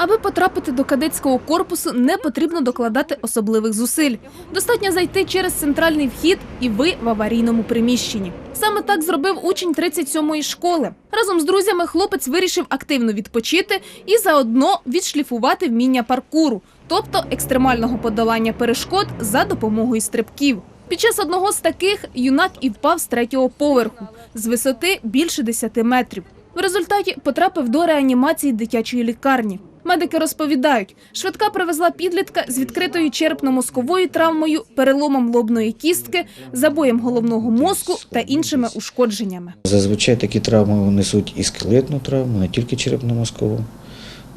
Аби потрапити до кадетського корпусу, не потрібно докладати особливих зусиль. Достатньо зайти через центральний вхід, і ви в аварійному приміщенні. Саме так зробив учень 37-ї школи. Разом з друзями хлопець вирішив активно відпочити і заодно відшліфувати вміння паркуру, тобто екстремального подолання перешкод за допомогою стрибків. Під час одного з таких юнак і впав з третього поверху з висоти більше 10 метрів. В результаті потрапив до реанімації дитячої лікарні. Медики розповідають, швидка привезла підлітка з відкритою черепно-мозковою травмою, переломом лобної кістки, забоєм головного мозку та іншими ушкодженнями. Зазвичай такі травми несуть і скелетну травму, не тільки черепно-мозкову,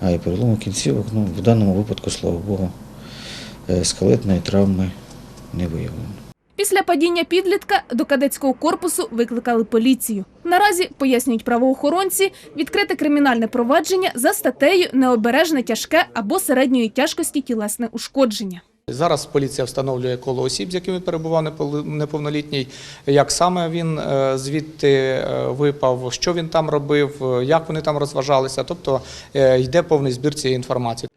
а й перелому кінцівок. Ну, в даному випадку, слава Богу, е, скелетної травми не виявлено. Після падіння підлітка до кадетського корпусу викликали поліцію. Наразі, пояснюють правоохоронці, відкрите кримінальне провадження за статтею необережне тяжке або середньої тяжкості тілесне ушкодження. Зараз поліція встановлює коло осіб, з якими перебував неповнолітній, як саме він е, звідти е, випав, що він там робив, е, як вони там розважалися. Тобто йде повний збір цієї інформації.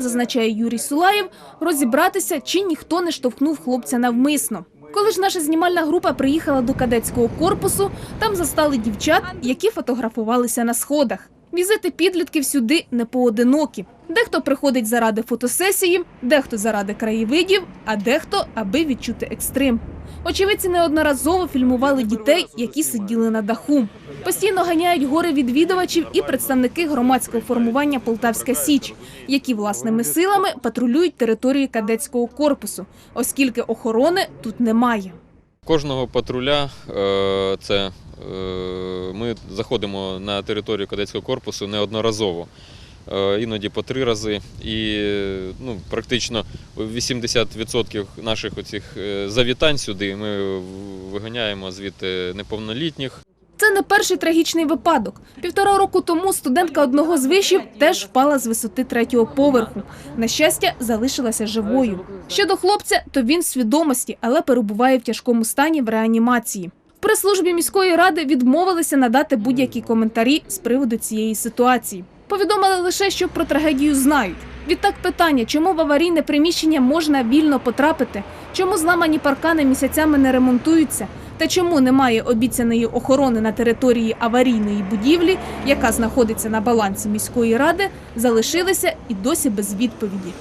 Зазначає Юрій Сулаєв, розібратися, чи ніхто не штовхнув хлопця навмисно. Коли ж наша знімальна група приїхала до кадетського корпусу, там застали дівчат, які фотографувалися на сходах. Візити підлітків сюди не поодинокі. Дехто приходить заради фотосесії, дехто заради краєвидів, а дехто аби відчути екстрим. Очевидці неодноразово фільмували дітей, які сиділи на даху. Постійно ганяють гори відвідувачів і представники громадського формування Полтавська Січ, які власними силами патрулюють територію кадетського корпусу, оскільки охорони тут немає. Кожного патруля е, це е, ми заходимо на територію кадетського корпусу неодноразово. Е, Іноді по три рази, і ну, практично 80% наших оцих е, завітань сюди ми виганяємо звідти неповнолітніх. Це не перший трагічний випадок. Півтора року тому студентка одного з вишів теж впала з висоти третього поверху. На щастя, залишилася живою. Щодо хлопця, то він свідомості, але перебуває в тяжкому стані в реанімації. В прес-службі міської ради відмовилися надати будь-які коментарі з приводу цієї ситуації. Повідомили лише, що про трагедію знають. Відтак питання, чому в аварійне приміщення можна вільно потрапити, чому зламані паркани місяцями не ремонтуються, та чому немає обіцяної охорони на території аварійної будівлі, яка знаходиться на балансі міської ради, залишилися і досі без відповіді.